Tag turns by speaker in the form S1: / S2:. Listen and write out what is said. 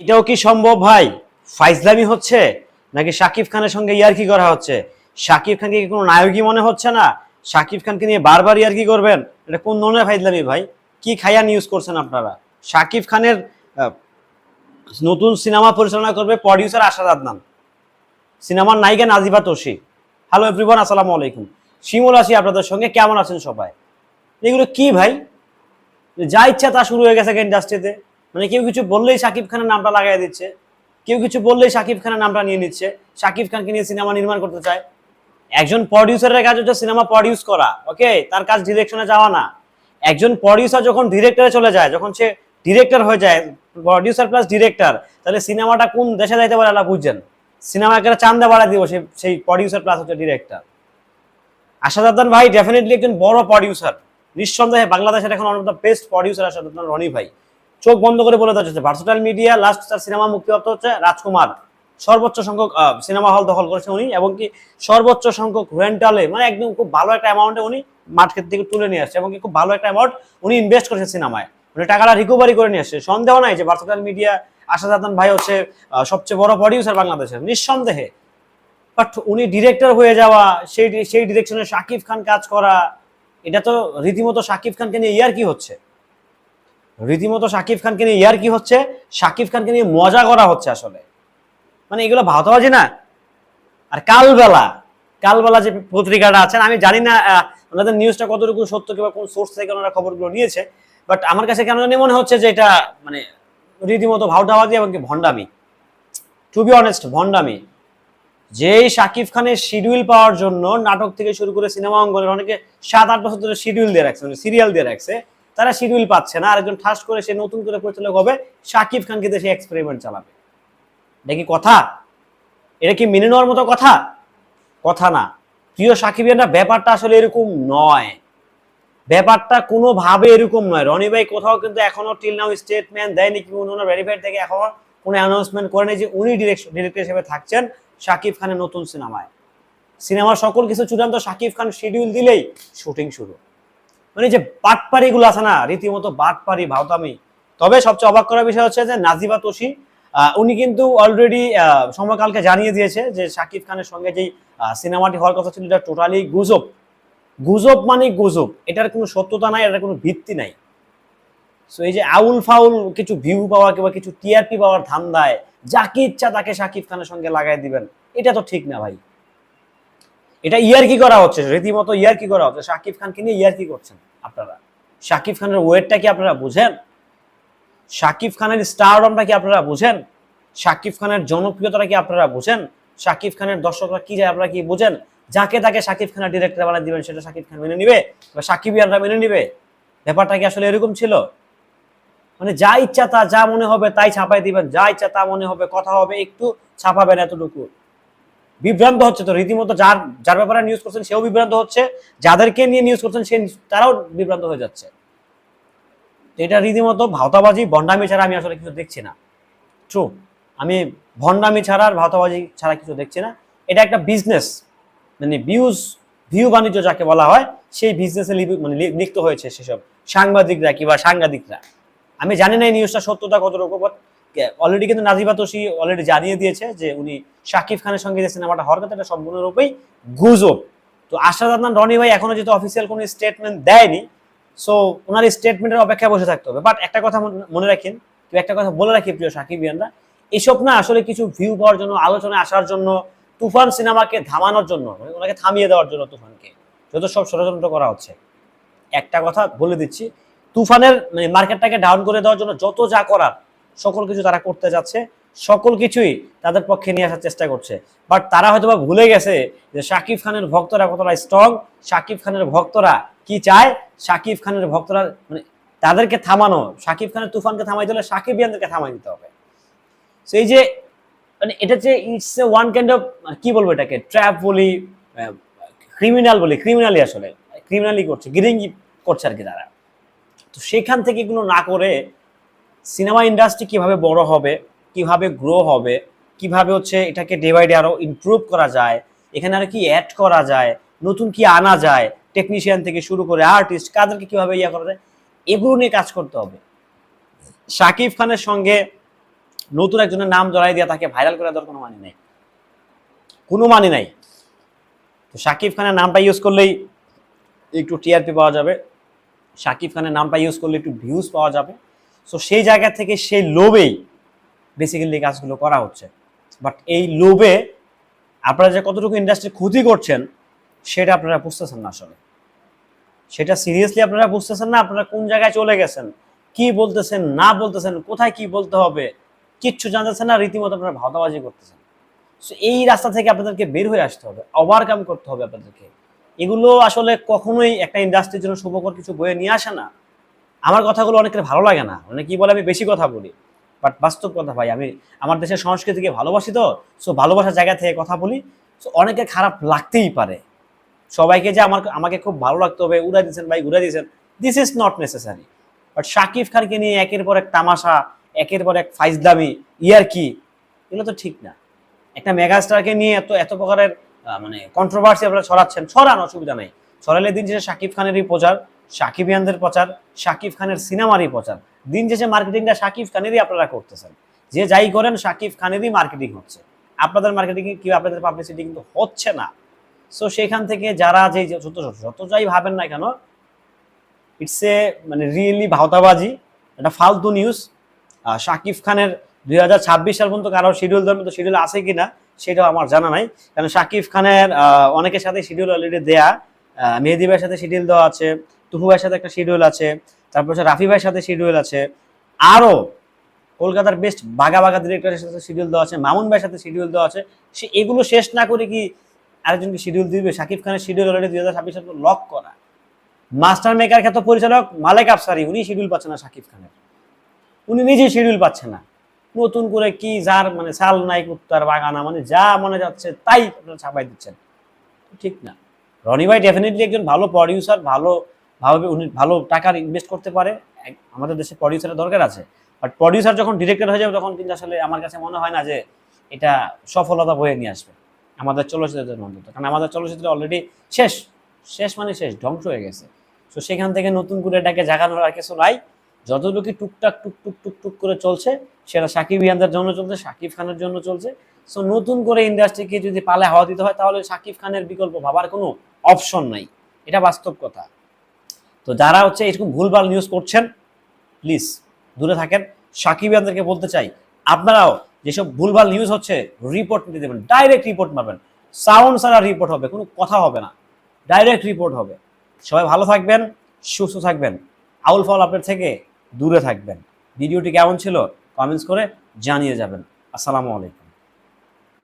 S1: এটাও কি সম্ভব ভাই? ফাইজলামি হচ্ছে? নাকি শাকিব খানের সঙ্গে ইয়ারকি করা হচ্ছে? শাকিব খানকে কোনো নায়কই মনে হচ্ছে না? শাকিব খানকে নিয়ে বারবার ইয়ারকি করবেন? এটা কোন ধরনের ফাইজলামি ভাই? কি খাইয়া নিউজ করছেন আপনারা? শাকিব খানের নতুন সিনেমা পরিচালনা করবে প্রডিউসার আশাদ আদনান। সিনেমার নায়িকা নাজিবা তোষি হ্যালো এভরিওয়ান আসসালামু আলাইকুম। শিমুল আসি আপনাদের সঙ্গে কেমন আছেন সবাই? এগুলো কি ভাই? যা ইচ্ছা তা শুরু হয়ে গেছে ইন্ডাস্ট্রিতে মানে কেউ কিছু বললেই শাকিব খানের নামটা লাগাই দিচ্ছে। কেউ কিছু বললেই শাকিব খানের নামটা নিয়ে নিচ্ছে। শাকিব খানকে নিয়ে সিনেমা নির্মাণ করতে চায়। একজন প্রডিউসারের কাজ হচ্ছে সিনেমা প্রডিউস করা ওকে তার কাজ ডিরেকশনে যাওয়া না। একজন প্রডিউসার যখন ডিরেক্টরে চলে যায়, যখন সে ডিরেক্টর হয়ে যায় প্রডিউসার প্লাস ডিরেক্টর তাহলে সিনেমাটা কোন দেশে যাইতে পারে আল্লাহ বুঝছেন? সিনেমা একটা চান্দা বাড়া দিব সেই প্রডিউসার প্লাস হচ্ছে ডিরেক্টর আশাদ আদনান ভাই ডেফিনেটলি একজন বড় প্রডিউসার নিঃসন্দেহে বাংলাদেশের এখন of the best producer Ashad Adnan Roni ভাই। চোখ বন্ধ করে বলে দেওয়া ভার্সোটাল মিডিয়া লাস্ট তার সিনেমা মুক্তিপ্রাপ্ত হচ্ছে রাজকুমার। সর্বোচ্চ সংখ্যক সিনেমা হল দখল করেছে উনি এবং কি সর্বোচ্চ সংখ্যক রেন্টালে মানে একদম খুব ভালো একটা অ্যামাউন্টে উনি মার্কেট থেকে তুলে নিয়ে আসছে এবং খুব ভালো একটা অ্যামাউন্ট উনি ইনভেস্ট করেছে সিনেমায় উনি টাকাটা রিকভারি করে নিয়ে আসছে। সন্দেহ নাই যে ভার্সোটাল মিডিয়া আশাদ আদনান ভাই হচ্ছে সবচেয়ে বড় প্রডিউসার বাংলাদেশের। নিঃসন্দেহে। বাট উনি ডিরেক্টর হয়ে যাওয়া, সেই সেই ডিরেকশনে শাকিব খান কাজ করা, এটা তো রীতিমতো শাকিব খানকে নিয়ে ইয়ার কি হচ্ছে? রীতিমতো শাকিব খানকে নিয়ে, ইয়ার কি হচ্ছে? শাকিব খানকে নিয়ে মজা করা হচ্ছে আসলে। মানে এগুলো ভাওতাবাজি না। আর কালবেলা কালবেলা যে পত্রিকাটা আছেন আমি জানি না ওনাদের নিউজটা কতটুকু সত্য কিংবা কোন সোর্স থেকে ওনারা খবরগুলো নিয়েছে বাট আমার কাছে কেন জানি মনে হচ্ছে যে এটা মানে রীতিমতো ভাওতাবাজি এবং কি ভণ্ডামি। টু বি অনেস্ট ভণ্ডামি। যেই শাকিব খানের শিডিউল পাওয়ার জন্য নাটক থেকে শুরু করে সিনেমা অঙ্গনের অনেকে সাত আট বছর ধরে শিডিউল দিয়ে রাখছে মানে সিরিয়াল দিয়ে রাখছে তারা শিডিউল পাচ্ছে না। আরেকজন ঠাস করে সে নতুন করে পরিচালক হবে শাকিব খানকে দেশে এক্সপেরিমেন্ট চালাবে। এটা কি কথা? এটা কি মেনে নেওয়ার মতো কথা? কথা না। প্রিয় সাকিবিয়ানরা, ব্যাপারটা আসলে এরকম নয়। ব্যাপারটা কোনোভাবে এরকম নয়। রনি ভাই কোথাও কিন্তু এখনও টিল নাও স্টেটমেন্ট দেয়নি কি ওনার ভেরিফাইড থেকে এখনও কোনো অ্যানাউন্সমেন্ট করেনি যে উনি ডিরেকশন ডিরেক্টর হিসেবে থাকছেন শাকিব খানের নতুন সিনেমায়। সিনেমার সকল কিছু চূড়ান্ত শাকিব খান শিডিউল দিলেই শুটিং শুরু। মানে যে বাটপাড়িগুলো আছে না, রীতিমতো বাটপাড়ি ভাওতামি। তবে সবচেয়ে অবাক করার বিষয় হচ্ছে যে নাজিবা তোষি উনি কিন্তু অলরেডি সময়কালকে জানিয়ে দিয়েছে যে শাকিব খানের সঙ্গে যেই সিনেমাটি হওয়ার কথা ছিল, এটা টোটালি গুজব। গুজব মানে গুজব। এটার কোনো সত্যতা নাই, এটার কোনো ভিত্তি নাই। সো এই যে আউল ফাউল কিছু ভিউ পাওয়া কিংবা কিছু টিআরপি পাওয়ার ধান্দায়, যাকে ইচ্ছা তাকে শাকিব খানের সঙ্গে লাগাই দিবেন। এটা তো ঠিক না ভাই। এটা ইয়ার ইয়ারকি করা হচ্ছে? রীতিমতো ইয়ারকি করা হচ্ছে? শাকিব খানকে নিয়ে ইয়ারকি করছেন আপনারা? শাকিব খানের ওয়েটটা কি আপনারা বুঝেন? শাকিব খানের স্টারডমটা কি আপনারা বুঝেন? শাকিব খানের জনপ্রিয়তাটা কি আপনারা বুঝেন? শাকিব খানের দর্শকরা কি যায় আপনারা কি বুঝেন? যাকে তাকে শাকিব খানের ডিরেক্টর বানিয়ে দিবেন, সেটা শাকিব খান মেনে নিবে বা সাকিবিয়ানরা মেনে নিবে? ব্যাপারটা কি আসলে এরকম ছিল? মানে যা ইচ্ছা তা, যা মনে হবে তাই ছাপাই দিবেন, যা ইচ্ছা তা মনে হবে, কথা হবে, একটু ছাপাবেন এতটুকু। বিভ্রান্ত হচ্ছে তো, রীতিমতো যার যার ব্যাপারে নিউজ করছেন, সেও বিভ্রান্ত হচ্ছে। যাদেরকে নিয়ে নিউজ করছেন, সে তারাও বিভ্রান্ত হয়ে যাচ্ছে। এটা রীতিমতো ভাওতাবাজি, ভণ্ডামি ছাড়া আমি আসলে কিছু দেখছি না। ট্রু আমি ভণ্ডামি ছাড়া আর ভাওতাবাজি ছাড়া কিছু দেখছি না। এটা একটা বিজনেস মানে ভিউজ ভিউ বাণিজ্য যাকে বলা হয়, সেই বিজনেসে মানে লিপ্ত হয়েছে সেসব সাংবাদিকরা কিংবা সাংবাদিকরা আমি জানি না এই নিউজটা সত্যতা কতটুকু বাট অলরেডি কিন্তু নাজিবা তোষি অলরেডি জানিয়ে দিয়েছে যে উনি শাকিব খানের সঙ্গে যে সিনেমাটা হওয়ার কথা, এটা সম্পূর্ণরূপেই গুজব। তো আশাদ আদনান, রনি ভাই এখনও যেহেতু অফিসিয়াল কোনো স্টেটমেন্ট দেয়নি সো ওনার স্টেটমেন্টের অপেক্ষায় বসে থাকতে হবে। বাট একটা কথা মনে- রাখেন তো একটা কথা বলে রাখি প্রিয় সাকিবিয়ানরা এসব না আসলে কিছু ভিউ পাওয়ার জন্য, আলোচনায় আসার জন্য, তুফান সিনেমাকে থামানোর জন্য মানে ওনাকে থামিয়ে দেওয়ার জন্য তুফানকে, যত সব ষড়যন্ত্র করা হচ্ছে। একটা কথা বলে দিচ্ছি, তুফানের মানে মার্কেটটাকে ডাউন করে দেওয়ার জন্য যত যা করার সকল কিছু তারা করতে যাচ্ছে, সকল কিছুই তাদের পক্ষে নিয়ে আসার চেষ্টা করছে। বাট তারা হয়তো ভুলে গেছে যে শাকিব খানের ভক্তরা কতটা স্ট্রং শাকিব খানের ভক্তরা কি চায়, শাকিব খানের ভক্তরা মানে তাদেরকে থামানো, শাকিব খানের তুফানকে থামাইতে হলে সাকিবিয়ানদেরকে থামাই দিতে হবে। সেই যে মানে এটা যে it's a one kind of কি বলব এটাকে ট্র্যাপ বলি ক্রিমিনাল বলি ক্রিমিনালি আসলে ক্রিমিনালি করছে, গিরিঙ্গি করছে আর কি তারা। তো সেখান থেকে এগুলো না করে সিনেমা ইন্ডাস্ট্রি কীভাবে বড় হবে, কীভাবে গ্রো হবে, কীভাবে হচ্ছে এটাকে ডে বাই ডে আরও ইমপ্রুভ করা যায়, এখানে আরও কি অ্যাড করা যায়, নতুন কি আনা যায় টেকনিশিয়ান থেকে শুরু করে আর্টিস্ট কাদেরকে কীভাবে ইয়ে করা যায়, এগুলো নিয়ে কাজ করতে হবে। শাকিব খানের সঙ্গে নতুন একজনের নাম জড়াই দিয়ে তাকে ভাইরাল করে দেওয়ার কোনো মানে নেই। কোনো মানে নাই। তো শাকিব খানের নামটা ইউজ করলেই একটু টিআরপি পাওয়া যাবে। শাকিব খানের নামটা ইউজ করলে একটু ভিউজ পাওয়া যাবে। সো সেই জায়গা থেকে সেই লোভেই বেসিক্যালি কাজগুলো করা হচ্ছে। বাট এই লোভে আপনারা যে কতটুকু ইন্ডাস্ট্রি ক্ষতি করছেন, সেটা আপনারা বুঝতেছেন না আসলে। সেটা সিরিয়াসলি আপনারা বুঝতেছেন না, আপনারা কোন জায়গায় চলে গেছেন, কি বলতেছেন, না বলতেছেন, কোথায় কি বলতে হবে, কিচ্ছু জানতেছেন না, রীতিমতো আপনারা ভাওতাবাজি করতেছেন। সো এই রাস্তা থেকে আপনাদেরকে বের হয়ে আসতে হবে ওভারকাম করতে হবে আপনাদেরকে। এগুলো আসলে কখনোই একটা ইন্ডাস্ট্রির জন্য শুভকর কিছু বয়ে নিয়ে আসে না। আমার কথাগুলো অনেকের ভালো লাগে না। অনেকে কি বলে আমি বেশি কথা বলি। বাট বাস্তব কথা ভাই, আমি আমার দেশের সংস্কৃতিকে ভালোবাসি তো সো ভালোবাসার জায়গা থেকে কথা বলি সো অনেকে খারাপ লাগতেই পারে। সবাইকে যে আমার, আমাকে খুব ভালো লাগতে হবে, উড়াই দিয়েছেন ভাই, উড়াই দিয়েছেন this is not necessary but Shakib খানকে নিয়ে একের পর এক তামাশা, একের পর এক ফাইজদামি ইয়ার কি? এগুলো তো ঠিক না। একটা মেগাস্টারকে নিয়ে এত এত প্রকারের মানে কন্ট্রোভার্সি আপনারা ছড়াচ্ছেন, ছড়ান অসুবিধা নেই। ছড়ালে দিন শেষে শাকিব খানেরই প্রচার শাকিবিয়ানদের প্রচার শাকিব খানের সিনেমারই প্রচার। দিন শেষে মার্কেটিংটা সাকিব খানেরই আপনারা করতেছেন। যে যাই করেন শাকিব খানেরই মার্কেটিং হচ্ছে। আপনাদের মার্কেটিং কি আপনাদের পাবলিসিটি কিন্তু হচ্ছে না। সো সেখান থেকে যারা যে যত যত যাই ভাবেন না কেন ইটস এ মানে রিয়েলি ভাওতাবাজি এটা ফালতু নিউজ শাকিব খানের দুই হাজার ছাব্বিশ সাল পর্যন্ত কারও শিডিউল দেওয়ার মতো শিডিউল আছে কিনা সেটাও আমার জানা নাই। কারণ শাকিব খানের অনেকের সাথে শিডিউল অলরেডি দেয়া আহ, মেহেদি সাথে শিডিউল দেওয়া আছে। তুফু ভাইয়ের সাথে একটা শিডিউল আছে, তারপর হচ্ছে রাফি ভাইয়ের সাথে শিডিউল আছে আরও কলকাতার বেস্ট বাগা বাগা ডিরেক্টরের সাথে শিডিউল দেওয়া আছে, মামুন ভাইয়ের সাথে শিডিউল দেওয়া আছে, সে এগুলো শেষ না করে কি আরেকজনকে শিডিউল দিবে? শাকিব খানের শিডিউল অলরেডি দুই হাজার ছাব্বিশ লক করা। মাস্টার মেকার খ্যাত পরিচালক মালেক আফসারি, উনি শিডিউল পাচ্ছে না শাকিব খানের। উনি নিজেই শিডিউল পাচ্ছে না। নতুন করে কি যার মানে সাল নাই কুত্তার বাগানা মানে যা মনে যাচ্ছে তাই আপনারা ছাপাই দিচ্ছেন। ঠিক না। রনি ভাই ডেফিনেটলি একজন ভালো প্রডিউসার ভালো ভাবে উনি ভালো টাকার ইনভেস্ট করতে পারে আমাদের দেশে প্রডিউসারের দরকার আছে। বাট প্রডিউসার যখন ডিরেক্টর হয়ে যাবে, তখন কিন্তু আসলে আমার কাছে মনে হয় না যে এটা সফলতা বয়ে নিয়ে আসবে আমাদের চলচ্চিত্রের অন্তত। কারণ আমাদের চলচ্চিত্র অলরেডি শেষ শেষ মানে শেষ, ধ্বংস হয়ে গেছে। তো সেখান থেকে নতুন করে এটাকে জাগানোর আর কিছু নাই। যতটুকু টুকটাক টুক টুক টুক টুক করে চলছে, সেটা সাকিব ইয়ানদের জন্য চলছে, সাকিব খানের জন্য চলছে। সো নতুন করে ইন্ডাস্ট্রিকে যদি পালে হাওয়া দিতে হয়, তাহলে সাকিব খানের বিকল্প ভাবার কোনো অপশন নাই। এটা বাস্তব কথা। তো যারা হচ্ছে এরকম ভুলভাল নিউজ করছেন প্লিজ দূরে থাকেন। সাকিব ইয়ানদেরকে বলতে চাই, আপনারাও যেসব ভুলভাল নিউজ হচ্ছে রিপোর্ট নিতে দেবেন ডাইরেক্ট রিপোর্ট মারবেন। সাউন্ড ছাড়া রিপোর্ট হবে, কোনো কথা হবে না। ডাইরেক্ট রিপোর্ট হবে। সবাই ভালো থাকবেন, সুস্থ থাকবেন। আউল ফাউল আপডেট থেকে দূরে থাকবেন। ভিডিওটি কেমন ছিল কমেন্টস করে জানিয়ে যাবেন। আসসালামু আলাইকুম।